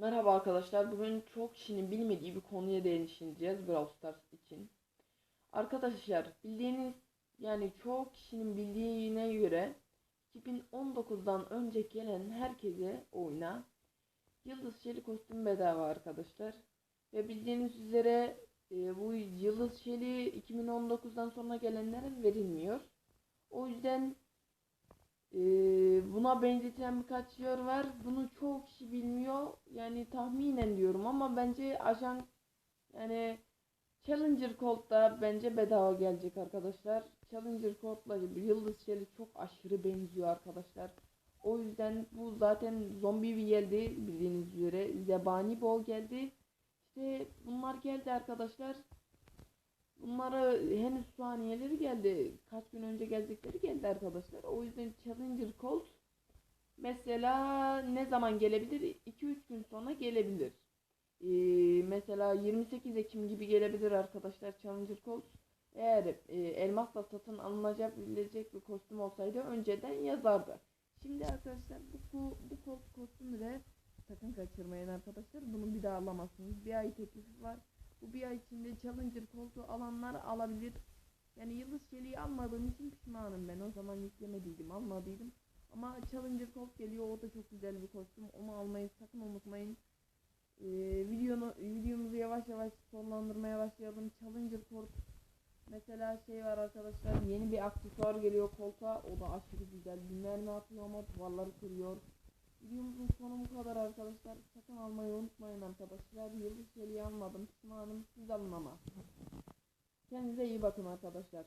Merhaba arkadaşlar. Bugün çok kişinin bilmediği bir konuya değineceğiz Brawl Stars için. Arkadaşlar bildiğiniz yani çok kişinin bildiğine göre 2019'dan önce gelen herkese oyuna Yıldız Şeli kostüm bedava arkadaşlar. Ve bildiğiniz üzere e, bu Yıldız Şeli 2019'dan sonra gelenlere verilmiyor. O yüzden ee, buna benzetilen birkaç yer var. Bunu çoğu kişi bilmiyor. Yani tahminen diyorum ama bence ajan yani Challenger Colt'da bence bedava gelecek arkadaşlar. Challenger Colt'la Yıldız Şeli çok aşırı benziyor arkadaşlar. O yüzden bu zaten zombi bir geldi bildiğiniz üzere. Zebani bol geldi. İşte bunlar geldi arkadaşlar. Bunları henüz saniyeleri geldi. Kaç gün önce gelecekleri geldi arkadaşlar. O yüzden Challenger Colt mesela ne zaman gelebilir? 2-3 gün sonra gelebilir. Ee, mesela 28 Ekim gibi gelebilir arkadaşlar Challenger Colt. Eğer e, elmasla satın alınabilecek bir kostüm olsaydı önceden yazardı. Şimdi arkadaşlar bu, bu Colt kostümü de sakın kaçırmayın arkadaşlar. Bunu bir daha alamazsınız. Bir ay teklifi var. Bu bir ay içinde Challenger koltuğu alanlar alabilir. Yani Yıldız Çeliği almadığım için pişmanım ben. O zaman yüklemediydim, almadıydım. Ama Challenger Colt geliyor. O da çok güzel bir kostüm. Onu almayı sakın unutmayın. Ee, videonu, videomuzu yavaş yavaş sonlandırmaya başlayalım. Challenger Colt mesela şey var arkadaşlar. Yeni bir aksesuar geliyor koltuğa. O da aşırı güzel. Bir mermi atıyor ama duvarları kırıyor. Videomuzun sonu bu kadar arkadaşlar. Sakın almayı unutmayın arkadaşlar. Yıldız Çeliği almadım. Pişmanım. Siz alın ama. Kendinize iyi bakın arkadaşlar.